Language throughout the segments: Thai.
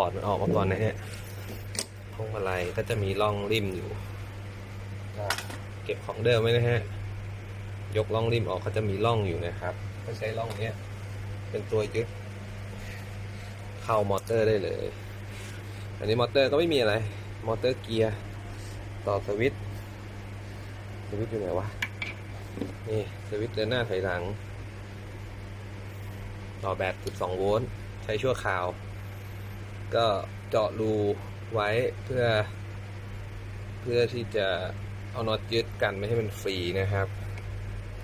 อร์ดมันออกมาก่อนนะฮะพวงมาลัยก็จะมีร่องริมอยู่ เก็บของเดิมไว้นะฮะ ยกร่องริมออกก็จะมีร่องอยู่นะครับ ก็ใช้ร่องเนี้ยเป็นตัวยึดเข้ามอเตอร์ได้เลย อันนี้มอเตอร์ก็ไม่มีอะไร มอเตอร์เกียร์ต่อสวิตช์สวิตช์อยู่ไหนวะ นี่สวิตช์เดินหน้าถอยหลัง ต่อแบต12 โวลต์ ใช้ชั่วคราว ก็เจาะรูไว้เพื่อ เพื่อที่จะเอาน็อตยึดกันไม่ให้มันฟรีนะครับ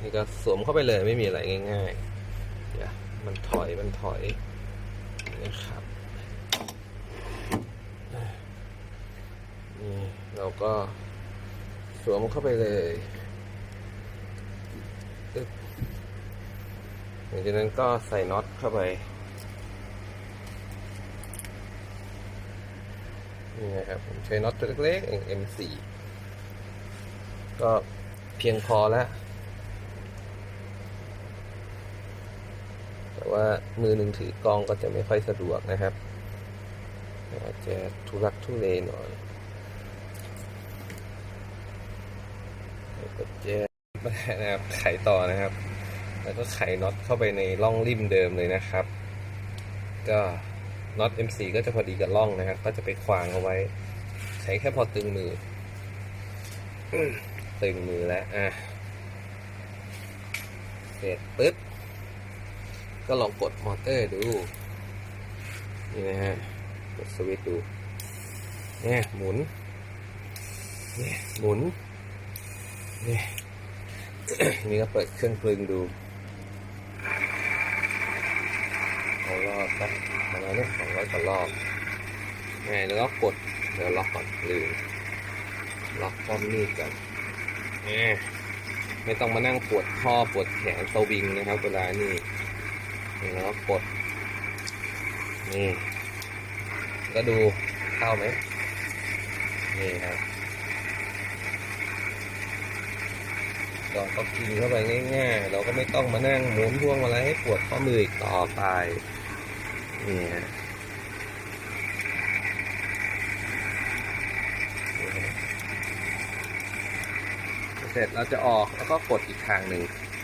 นี่ก็สวมเข้าไปเลยไม่มีอะไรง่ายๆเดี๋ยวมันถอยมันถอยนะครับนี่เราก็สวมเข้าไปเลยหลังจากนั้นก็ใส่น็อตเข้าไป นี่นะครับผมใช้น็อตตัวเล็กๆเอง M4 ก็เพียงพอแล้ว แต่ว่ามือหนึ่งถือกองก็จะไม่ค่อยสะดวกนะครับอาจจะทุรักทุเลหน่อยก็แจไม่ได้นะครับไขต่อนะครับ แล้วก็ไขน็อตเข้าไปในร่องริมเดิมเลยนะครับ ก็ น็อต M4 ก็จะพอดีกับร่องนะครับ ก็จะไปขวางเอาไว้ ใช้แค่พอตึงมือ ตึงมือแล้วอะเสร็จปึ๊บ ก็ลองกดมอเตอร์ดู นี่นะฮะ กดสวิตช์ดู เนี่ย หมุน เนี่ย หมุน เนี่ยนี่ก็เปิดเครื่องกลึงดูเอารอบสักประมาณนี้สองร้อยกว่ารอบไงแล้วก็กดเดี๋ยวล็อกก่อนลืมล็อกป้อมมีดก่อนไม่ต้องมานั่งปวดข้อปวดแขนสวิงนะครับ เวลานี่แล้วก็กดนี่ก็ดูเข้าไหมนี่ครับก็ก็กินเข้าไปง่าย ๆ เราก็ไม่ต้องมานั่งหมุนพวงมาลัยให้ปวดข้อมืออีกต่อไป นี่ฮะนี่ฮะเสร็จเราจะออกแล้วก็กดอีกทางหนึ่ง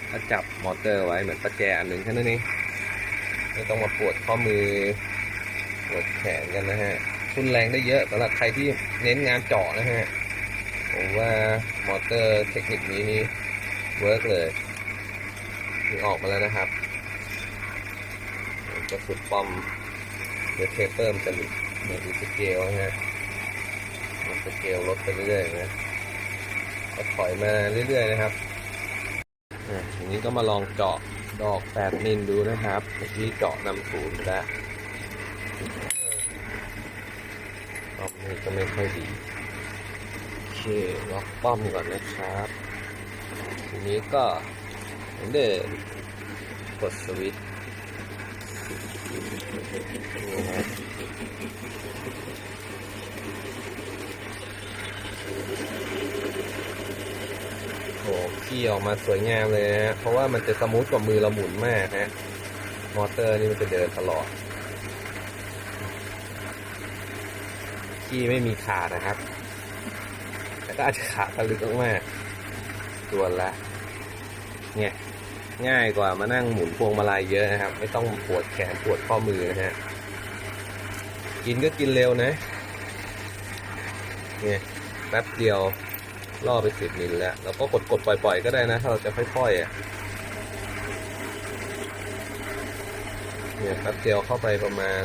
แล้วจับมอเตอร์ไว้เหมือนประแจอันหนึ่งแค่นั้นเองไม่ต้องมาปวดข้อมือปวดแขนกันนะฮะทุนแรงได้เยอะสำหรับใครที่เน้นงานเจาะนะฮะผมว่ามอเตอร์เทคนิคนี้นี่เวิร์กเลยนี่ออกมาแล้วนะครับ กระสุดปอมเดี๋ยวเทเปอร์มันจะหลุดมาดูสเกลนะฮะมันสเกลลดไปเรื่อยๆนะก็ถอยมาเรื่อยๆนะครับอะทีนี้ก็มาลองเจาะดอกแปดมิลดูนะครับเมื่อกี้เจาะนำศูนย์แล้วรอบนี้ก็ไม่ค่อยดีโอเคล็อกป้อมก่อนนะครับทีนี้ก็เหมือนเดิมกดสวิตช์นี่ฮะ โอ้ขี่ออกมาสวยงามเลยนะฮะเพราะว่ามันจะสมูทกว่ามือเราหมุนมากฮะมอเตอร์นี่มันจะเดินตลอดขี้ไม่มีขาดนะครับ แต่ก็อาจจะขาดทะลึกมากๆตัวละเนี่ยง่ายกว่ามานั่งหมุนพวงมาลัยเยอะนะครับ ไม่ต้องปวดแขนปวดข้อมือนะฮะกินก็กินเร็วนะ เนี่ยแป๊บเดียว ล่อไปสิบมิลแล้วเราก็กดกดๆปล่อย ๆ ก็ได้นะ ถ้าเราจะค่อยๆอะเนี่ยครับเดียวเข้าไปประมาณ